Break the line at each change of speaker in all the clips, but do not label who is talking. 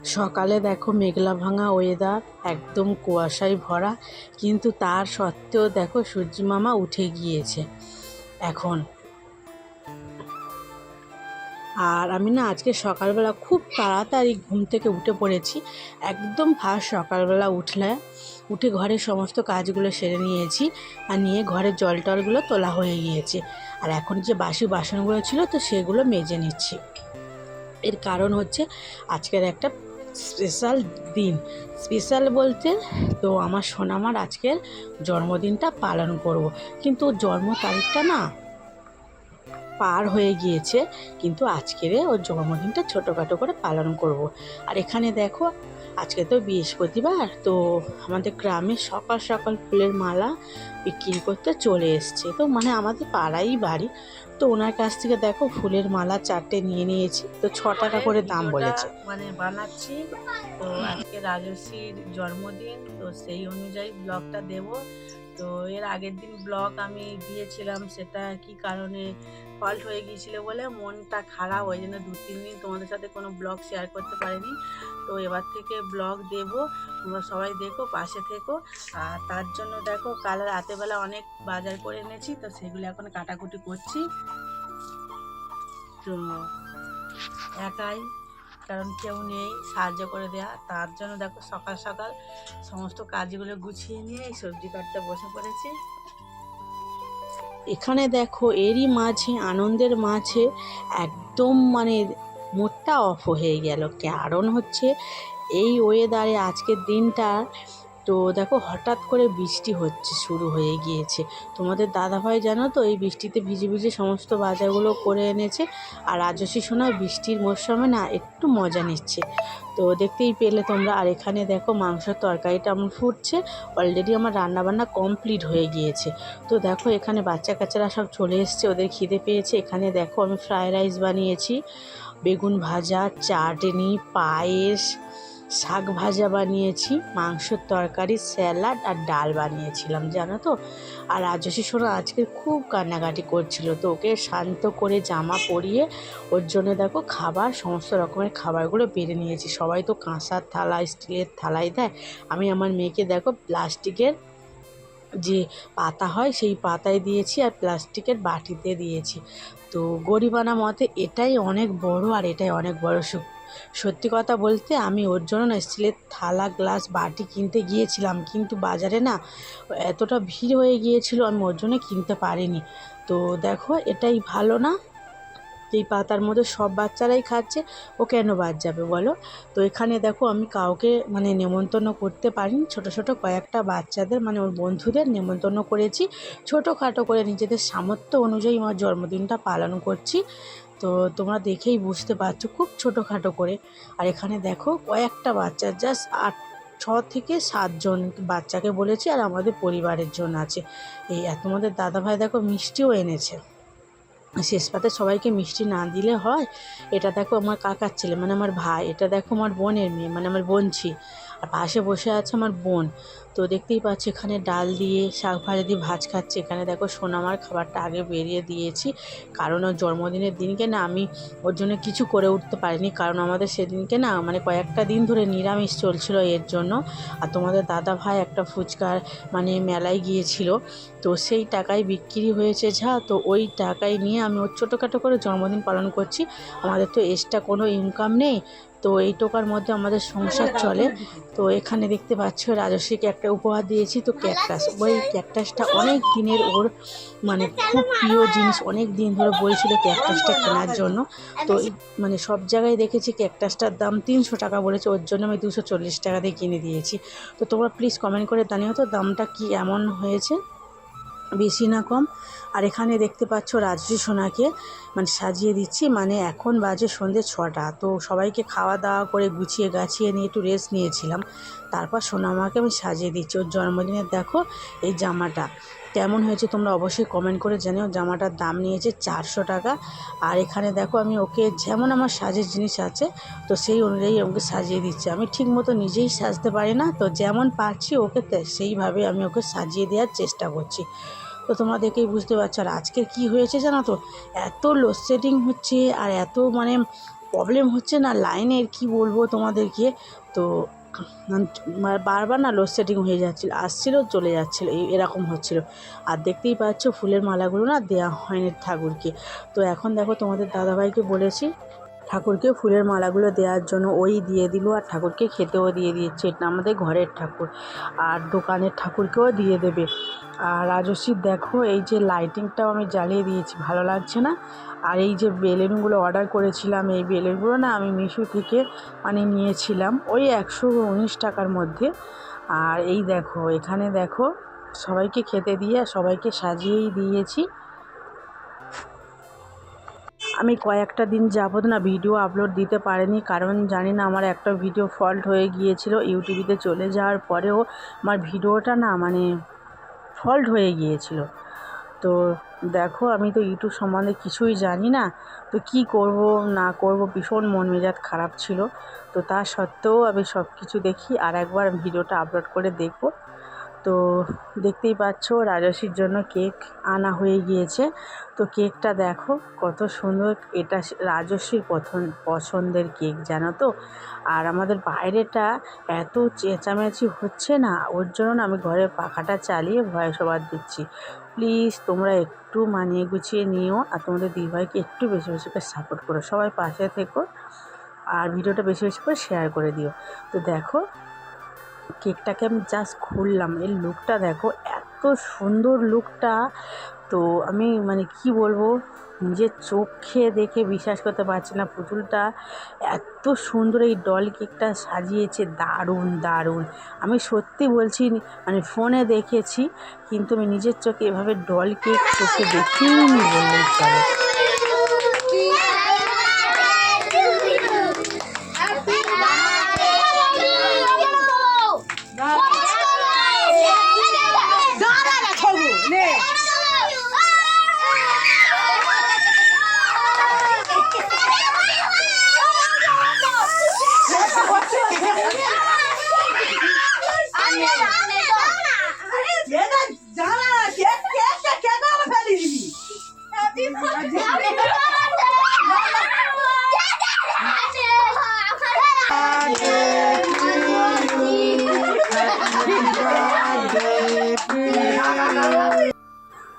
সকালে দেখো মেঘলা ভাঙা ওয়েদার একদম কুয়াশায় ভরা, কিন্তু তার সত্ত্বেও দেখো সূর্যি মামা উঠে গিয়েছে। এখন আর আমি না আজকে সকালবেলা খুব তাড়াতাড়ি ঘুম থেকে উঠে পড়েছি, একদম ফার্স্ট সকালবেলা উঠলে, উঠে ঘরের সমস্ত কাজগুলো সেরে নিয়েছি আর নিয়ে ঘরের জল টলগুলো তোলা হয়ে গিয়েছে। আর এখন যে বাসি বাসনগুলো ছিল তো সেগুলো মেজে নিচ্ছি। এর কারণ হচ্ছে আজকের একটা স্পেশাল দিন স্পেশাল বলতে তো আমার সোনামার আজকের জন্মদিনটা পালন করব কিন্তু জন্ম তারিখটা না পার হয়ে গিয়েছে, কিন্তু আজকের ওর জন্মদিনটা ছোটোখাটো করে পালন করব। আর এখানে দেখো আজকে তো বৃহস্পতিবার তো আমাদের গ্রামে সকাল সকাল ফুলের মালা বিক্রি করতে চলে এসছে। তো মানে আমাদের পাড়াই বাড়ি। তো ওনার কাছ থেকে দেখো ফুলের মালা চারটে নিয়ে নিয়েছি তো ছ টাকা করে দাম বলেছে।
মানে বানাচ্ছি তো আজকে রাজস্বীর জন্মদিন তো সেই অনুযায়ী ব্লগটা দেব। তো এর আগের দিন ব্লগ আমি দিয়েছিলাম সেটা কি কারণে ফল্ট হয়ে গিয়েছিল বলে মনটা খারাপ ওই জন্য দু, তিন দিন তোমাদের সাথে কোনো ব্লগ শেয়ার করতে পারিনি। তো এবার থেকে ব্লগ দেব, তোমরা সবাই দেখো, পাশে থেকো। আর তার জন্য দেখো, কাল রাতেবেলা অনেক বাজার করে এনেছি, তো সেগুলো এখন কাটাকুটি করছি। তো একাই, কারণ কেউ নেই, সাহায্য করে দেয়া। তার জন্য দেখো সকাল সকাল সমস্ত কাজগুলো গুছিয়ে নিয়ে এই সবজি কাটতে বসে পড়েছি।
এখানে দেখো, এরই মাঝে, আনন্দের মাঝে একদম মানে মোটটা অফ হয়ে গেল। কারণ হচ্ছে এই ওয়েদারে আজকের দিনটা তো দেখো হঠাৎ করে বৃষ্টি হচ্ছে, শুরু হয়ে গিয়েছে। তোমাদের দাদাভাই জানো তো, এই বৃষ্টিতে ভিজে ভিজে সমস্ত বাজারগুলো করে এনেছে। আর রাজস্বী সোনা বৃষ্টির মরশুমে না একটু মজা নিচ্ছে। তো দেখতেই পেলে তোমরা। আর এখানে দেখো মাংসের তরকারিটা আমার ফুটছে। অলরেডি আমার রান্নাবান্না কমপ্লিট হয়ে গিয়েছে। তো দেখো এখানে বাচ্চা কাচ্চারা সব চলে এসছে, ওদের খিদে পেয়েছে। এখানে দেখো আমি ফ্রায়েড রাইস বানিয়েছি। বেগুন ভাজা, চাটনি, পায়েস শাক ভাজা বানিয়েছি, মাংসের তরকারি, স্যালাড আর ডাল বানিয়েছিলাম, জানো তো? আর রাজস্বী সোনা আজকে খুব কান্নাকাটি করছিল তো ওকে শান্ত করে জামা পরিয়ে ওর জন্য দেখো খাবার, সমস্ত রকমের খাবারগুলো বেড়ে নিয়েছি। সবাই তো কাঁসার থালা, স্টিলের থালায় দেয়। আমি আমার মেয়েকে দেখো প্লাস্টিকের যে পাতা হয় সেই পাতায় দিয়েছি আর প্লাস্টিকের বাটিতে দিয়েছি। তো গরিবানা মতে এটাই অনেক বড় আর এটাই অনেক বড় সুখ। সত্যি কথা বলতে আমি ওর জন্য না স্টিলের থালা, গ্লাস, বাটি কিনতে গিয়েছিলাম। কিন্তু বাজারে না এতটা ভিড় হয়ে গিয়েছিল, আমি ওর জন্য কিনতে পারিনি। তো দেখো, এটাই ভালো না। এই পাতার মধ্যে সব বাচ্চারাই খাচ্ছে, ও কেন বাদ যাবে বলো? তো এখানে দেখো, আমি কাউকে মানে নেমন্তন্ন করতে পারিনি। ছোটো ছোটো কয়েকটা বাচ্চাদের মানে ওর বন্ধুদের নেমন্তন্ন করেছি। ছোটোখাটো করে নিজেদের সামর্থ্য অনুযায়ী আমার জন্মদিনটা পালন করছি। তো তোমরা দেখেই বুঝতে পারছ খুব ছোটোখাটো করে। আর এখানে দেখো কয়েকটা বাচ্চা জাস্ট আট, ছ থেকে সাতজন বাচ্চাকে বলেছি আর আমাদের পরিবারের জন্য আছে। এই তোমাদের দাদাভাই দেখো মিষ্টিও এনেছে। শেষ পাতে সবাইকে মিষ্টি না দিলে হয়। এটা দেখো আমার কাকার ছেলে মানে আমার ভাই, এটা দেখো আমার বোনের মেয়ে মানে আমার বোনছি আর পাশে বসে আছে আমার বোন। তো দেখতেই পাচ্ছি এখানে ডাল দিয়ে শাক ভাজা দিয়ে ভাজ খাচ্ছে। এখানে দেখো সোনামার খাবারটা আগে বেরিয়ে দিয়েছি। কারণ ওর জন্মদিনের দিনকে না আমি ওর জন্য কিছু করে উঠতে পারিনি। কারণ আমাদের সেদিনকে না মানে কয়েকটা দিন ধরে নিরামিষ চলছিল এর জন্য। আর তোমাদের দাদা ভাই একটা ফুচকার মানে মেলায় গিয়েছিল। তো সেই টাকায় বিক্রি হয়েছে যা তো ওই টাকায় নিয়ে আমি ওর ছোটোখাটো করে জন্মদিন পালন করছি। আমাদের তো এক্সট্রা কোনো ইনকাম নেই তো এই টোকার মধ্যে আমাদের সংসার চলে। তো এখানে দেখতে পাচ্ছ রাজস্বীকে একটা উপহার দিয়েছি তো ক্যাকটাস ওই ক্যাকটাসটা অনেক দিনের ওর মানে খুব প্রিয় জিনিস অনেক দিন ধরে বলছিল ক্যাকটাসটা কেনার জন্য। তো মানে সব জায়গায় দেখেছি ক্যাকটাসটার দাম তিনশো টাকা বলেছে ওর জন্য আমি দুশো চল্লিশ টাকা দিয়ে কিনে দিয়েছি। তো তোমরা প্লিজ কমেন্ট করে জানিও তো দামটা কি এমন হয়েছে। বেশি না কম। আর এখানে দেখতে পাচ্ছ রাজশ্রী সোনাকে মানে সাজিয়ে দিচ্ছি। মানে এখন বাজে সন্ধ্যে ছটা। তো সবাইকে খাওয়া দাওয়া করে গুছিয়ে গাছিয়ে নিয়ে একটু রেস্ট নিয়েছিলাম। তারপর সোনামাকে আমি সাজিয়ে দিচ্ছি। ওর জন্মদিনের দেখো এই জামাটা। কেমন হয়েছে তোমরা অবশ্যই কমেন্ট করে জানিও। জামাটার দাম নিয়েছে চারশো টাকা। আর এখানে দেখো আমি ওকে যেমন আমার সাজের জিনিস আছে, তো সেই অনুযায়ী ওকে সাজিয়ে দিচ্ছি। আমি ঠিক মতো নিজেই সাজতে পারি না, তো যেমন পারছি ওকে সেইভাবে আমি ওকে সাজিয়ে দেওয়ার চেষ্টা করছি। তো তোমরা দেখেই বুঝতে পারছ। আর আজকে কি হয়েছে জানো তো? এত লোডশেডিং হচ্ছে আর এত মানে প্রবলেম হচ্ছে না লাইনের কি বলব তোমাদেরকে? তো মানে বারবার না লোডশেডিং হয়ে যাচ্ছিল, আসছিল, চলে যাচ্ছিল এরকম হচ্ছিল। আর দেখতেই পাচ্ছ ফুলের মালাগুলো না দেওয়া হয়নি ঠাকুরকে। তো এখন দেখো তোমাদের দাদাভাইকে বলেছি ঠাকুরকে ফুলের মালাগুলো দেওয়ার জন্য ওই দিয়ে দিল আর ঠাকুরকে খেতেও দিয়ে দিয়েছে। এটা আমাদের ঘরের ঠাকুর। আর দোকানের ঠাকুরকেও দিয়ে দেবে। আর রাজস্বীর দেখো এই যে লাইটিংটাও আমি জ্বালিয়ে দিয়েছি। ভালো লাগছে না? আর এই যে বেলুনগুলো অর্ডার করেছিলাম, এই বেলুনগুলো না আমি মিশো থেকে মানে নিয়েছিলাম ওই একশো উনিশ টাকার মধ্যে। আর এই দেখো, এখানে দেখো সবাইকে খেতে দিয়ে সবাইকে সাজিয়েই দিয়েছি। আমি কয়েকটা দিন যাবত না ভিডিও আপলোড দিতে পারিনি, কারণ জানি না আমার একটা ভিডিও ফল্ট হয়ে গিয়েছিল ইউটিউবিতে চলে যাওয়ার পরেও আমার ভিডিওটা না মানে ফল্ট হয়ে গিয়েছিল। তো দেখো, আমি তো ইউটিউব সম্বন্ধে কিছুই জানি না, তো কি করব, না করব, ভীষণ মন মেজাজ খারাপ ছিল। তো তা সত্ত্বেও আমি সব কিছু দেখি, আর একবার ভিডিওটা আপলোড করে দেখব। তো দেখতেই পাচ্ছ রাজস্বীর জন্য কেক আনা হয়ে গিয়েছে। তো কেকটা দেখো কত সুন্দর, এটা রাজস্বীর পছন্দ পছন্দের কেক, জানো তো? আর আমাদের বাইরেটা এত চেঁচামেচি হচ্ছে না, ওর জন্য আমি ঘরে পাখাটা চালিয়ে ভয়েস ওভার দিচ্ছি। প্লিজ তোমরা একটু মানিয়ে গুছিয়ে নিও আর তোমাদের দিদিভাইকে একটু বেশি বেশি করে সাপোর্ট করো। সবাই পাশে থেকো আর ভিডিওটা বেশি বেশি করে শেয়ার করে দিও। তো দেখো কেকটাকে আমি জাস্ট খুললাম। এর লুকটা দেখো, এত সুন্দর লুকটা তো আমি মানে কি বলব, নিজের চোখে দেখে বিশ্বাস করতে পারছি না পুতুলটা। এত সুন্দর এই ডল কেকটা সাজিয়েছে, দারুণ দারুণ। আমি সত্যি বলছি মানে ফোনে দেখেছি, কিন্তু আমি নিজের চোখে এভাবে ডল কেক চোখে দেখিনি বললেই চলে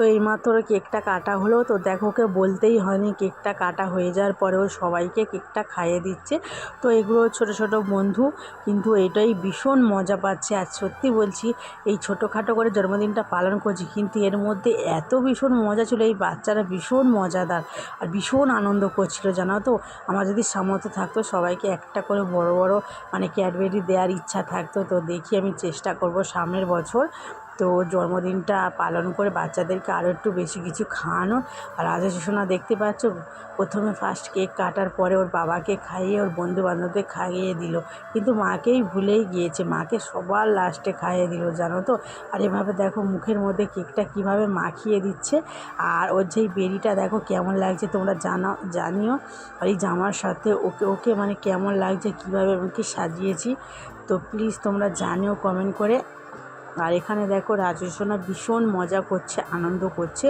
তো এইমাত্র কেকটা কাটা হলো। তো দেখো ওকে বলতেই হয়নি কেকটা কাটা হয়ে যাওয়ার পরেও সবাইকে কেকটা খাইয়ে দিচ্ছে। তো এগুলো ছোট ছোট বন্ধু, কিন্তু এটাই ভীষণ মজা পাচ্ছে। আর সত্যি বলছি, এই ছোটোখাটো করে জন্মদিনটা পালন করছি, কিন্তু এর মধ্যে এত ভীষণ মজা ছিল, এই বাচ্চারা ভীষণ মজাদার আর ভীষণ আনন্দ করছিল, জানো তো? আমার যদি সামর্থ্য থাকতো, সবাইকে একটা করে বড় বড় মানে ক্যাডবেরি দেওয়ার ইচ্ছা থাকতো। তো দেখি আমি চেষ্টা করব সামনের বছর তো জন্মদিনটা পালন করে বাচ্চাদেরকে আরও একটু বেশি কিছু খাওয়ানো। আর রাজা শিশুনা দেখতে পাচ্ছ, প্রথমে ফার্স্ট কেক কাটার পরে ওর বাবাকে খাইয়ে, ওর বন্ধু বান্ধবদের খাইয়ে দিল। কিন্তু মাকেই ভুলেই গিয়েছে। মাকে সবার লাস্টে খাইয়ে দিল, জানো তো? আর এভাবে দেখো মুখের মধ্যে কেকটা কীভাবে মাখিয়ে দিচ্ছে। আর ওর যেই বেরিটা দেখো কেমন লাগছে, তোমরা জানা, জানিও। আর এই জামার সাথে ওকে ওকে মানে কেমন লাগছে, কীভাবে আমাকে সাজিয়েছি। তো প্লিজ তোমরা জানিও কমেন্ট করে। আর এখানে দেখো রাজস্বনা ভীষণ মজা করছে, আনন্দ করছে।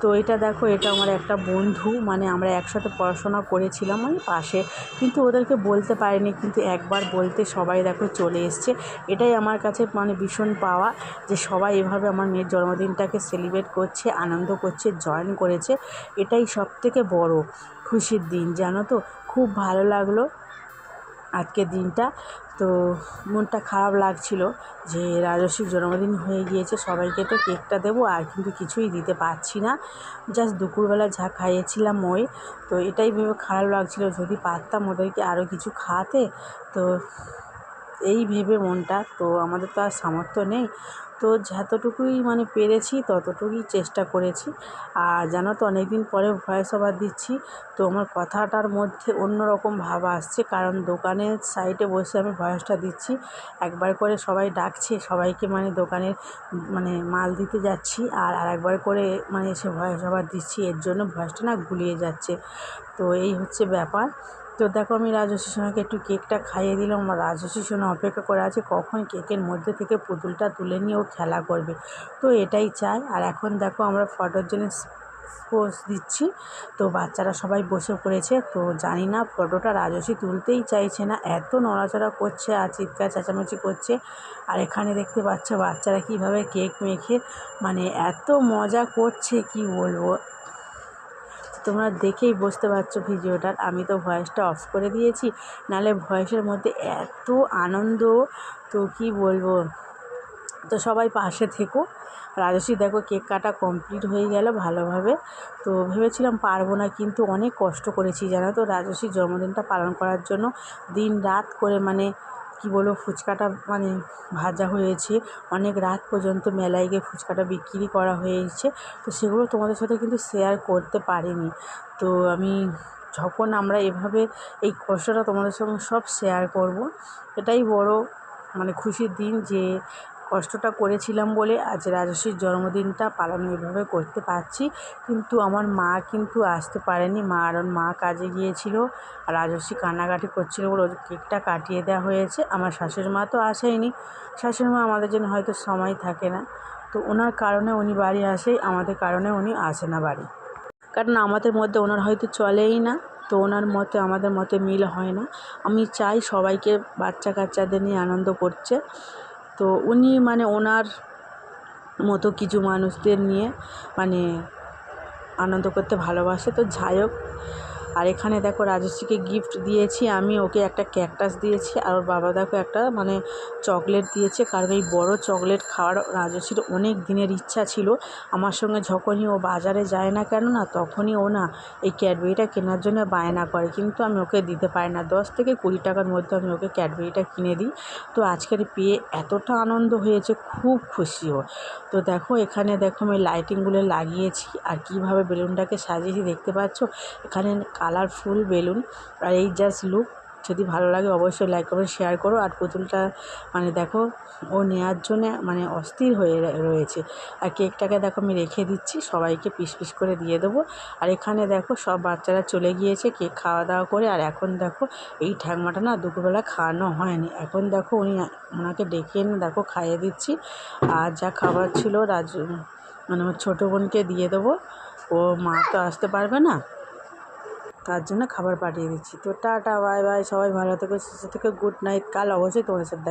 তো এটা দেখো, এটা আমার একটা বন্ধু মানে আমরা একসাথে পড়াশোনা করেছিলাম ওই পাশে। কিন্তু ওদেরকে বলতে পারিনি, কিন্তু একবার বলতে সবাই দেখো চলে এসছে। এটাই আমার কাছে মানে ভীষণ পাওয়া যে সবাই এভাবে আমার মেয়ের জন্মদিনটাকে সেলিব্রেট করছে, আনন্দ করছে জয়েন করেছে। এটাই সব থেকে বড় খুশির দিন, জানো তো? খুব ভালো লাগল। আজকের দিনটা। তো মনটা খারাপ লাগছিল যে রাজস্বীর জন্মদিন হয়ে গিয়েছে, সবাইকে তো কেকটা দেবো, আর কিন্তু কিছুই দিতে পারছি না। জাস্ট দুপুরবেলা যা খাইয়েছিলাম ওই। তো এটাই ভেবে খারাপ লাগছিল, যদি পারতাম ওদেরকে আরও কিছু খাওয়াতে। তো এই ভেবে মনটা, তো আমাদের তো আর সামর্থ্য নেই। তো যতটুকুই মানে পেরেছি, ততটুকুই চেষ্টা করেছি। আর জানো তো অনেক দিন পরে ভয়েস ওভার দিচ্ছি, তো আমার কথাটার মধ্যে অন্য রকম ভাব আসছে। কারণ দোকানের সাইডে বসে আমি ভয়েসটা দিচ্ছি। একবার করে সবাই ডাকছে, সবাইকে মানে দোকানের মানে মাল দিতে যাচ্ছি। আর আরেকবার করে মানে এসে ভয়েস ওভার দিচ্ছি। এর জন্য ভয়েসটা না গুলিয়ে যাচ্ছে। তো এই হচ্ছে ব্যাপার। তো দেখো আমি রাজস্বী সোনাকে একটু কেকটা খাইয়ে দিলাম। আমার রাজস্বী সোনা অপেক্ষা করে আছে, কখন কেকের মধ্যে থেকে পুতুলটা তুলে নিয়ে ও খেলা করবে। তো এটাই চাই। আর এখন দেখো আমরা ফটোর জন্য পোজ দিচ্ছি। তো বাচ্চারা সবাই বসে পড়েছে। তো জানি না ফটোটা রাজস্বী তুলতেই চাইছে না। এত নড়াচড়া করছে আর চিৎকার চেঁচামেচি করছে। আর এখানে দেখতে পাচ্ছ বাচ্চারা কীভাবে কেক মেখে মানে এত মজা করছে, কি বলব? তোমরা দেখেই বুঝতে পারছ ভিডিওটার। আমি তো ভয়েসটা অফ করে দিয়েছি নাহলে ভয়েসের মধ্যে এত আনন্দ, তো কি বলব? তো সবাই পাশে থেকো। রাজস্বী দেখো কেক কাটা কমপ্লিট হয়ে গেল ভালোভাবে। তো ভেবেছিলাম পারব না, কিন্তু অনেক কষ্ট করেছি, জানো তো? রাজস্বীর জন্মদিনটা পালন করার জন্য দিন রাত করে মানে কি বলব, ফুচকাটা মানে ভাজা হয়েছে। অনেক রাত পর্যন্ত মেলায় গিয়ে ফুচকাটা বিক্রি করা হয়েছে। তো সেগুলো তোমাদের সাথে কিন্তু শেয়ার করতে পারিনি। তো আমি যখন আমরা এভাবে এই কষ্টটা তোমাদের সঙ্গে সব শেয়ার করব, এটাই বড় মানে খুশির দিন যে কষ্টটা করেছিলাম বলে আজ রাজস্বীর জন্মদিনটা পালন এভাবে করতে পারছি। কিন্তু আমার মা কিন্তু আসতে পারেনি। মা আর মা কাজে গিয়েছিল। আর রাজস্বী কান্নাকাটি করছিল বলে ওর কেকটা কাটিয়ে দেওয়া হয়েছে। আমার শাশুড়ি মা তো আসেইনি শাশুড়ি মা আমাদের জন্য হয়তো সময় থাকে না। তো ওনার কারণে উনি বাড়ি আসে। আমাদের কারণে উনি আসে না বাড়ি। কারণ আমাদের মধ্যে ওনার হয়তো চলেই না। তো ওনার মতে, আমাদের মতে মিল হয় না। আমি চাই সবাইকে বাচ্চা কাচ্চাদের নিয়ে আনন্দ করছে। তো উনি মানে ওনার মতো কিছু মানুষদের নিয়ে মানে আনন্দ করতে ভালোবাসে। তো যাই হোক আর এখানে দেখো রাজশ্রীকে গিফট দিয়েছি, আমি ওকে একটা ক্যাকটাস দিয়েছি আর ওর বাবা দেখো একটা মানে চকলেট দিয়েছে। কারণ এই বড় চকলেট খাওয়ার রাজশ্রীর অনেক দিনের ইচ্ছা ছিল। আমার সঙ্গে যখনই ও বাজারে যায় না কেন না, তখনই ও না এই ক্যাডবেরিটা কেনার জন্য বায়না করে। কিন্তু আমি ওকে দিতে পারি না। দশ থেকে কুড়ি টাকার মধ্যে আমি ওকে ক্যাডবেরিটা কিনে দিই। তো আজকের পেয়ে এতটা আনন্দ হয়েছে, খুব খুশি ও। তো দেখো এখানে দেখো আমি লাইটিংগুলো লাগিয়েছি। আর কীভাবে বেলুনটাকে সাজিয়েছি দেখতে পাচ্ছ? এখানে কালারফুল বেলুন। আর এই জাস্ট লুক যদি ভালো লাগে অবশ্যই লাইক করবে শেয়ার করো। আর পুতুলটা মানে দেখো, ও নেওয়ার জন্যে মানে অস্থির হয়ে রয়েছে। আর কেকটাকে দেখো, আমি রেখে দিচ্ছি, সবাইকে পিস পিস করে দিয়ে দেবো। আর এখানে দেখো, সব বাচ্চারা চলে গিয়েছে কেক খাওয়া দাওয়া করে। আর এখন দেখো, এই ঠ্যাংমাটা না দুপুরবেলা খাওয়ানো হয়নি। এখন দেখো, উনি ওনাকে ডেকে এনে দেখো, খাইয়ে দিচ্ছি। আর যা খাবার ছিল, রাজু মানে আমার ছোটো বোনকে দিয়ে দেবো। ও মা তো আসতে পারবে না। তার জন্য খাবার পাঠিয়ে দিচ্ছি। তো টাটা বাই বাই সবাই ভালো থেকো, সুস্থ থেকো গুড নাইট কাল অবশ্যই তোমাদের সাথে দেখা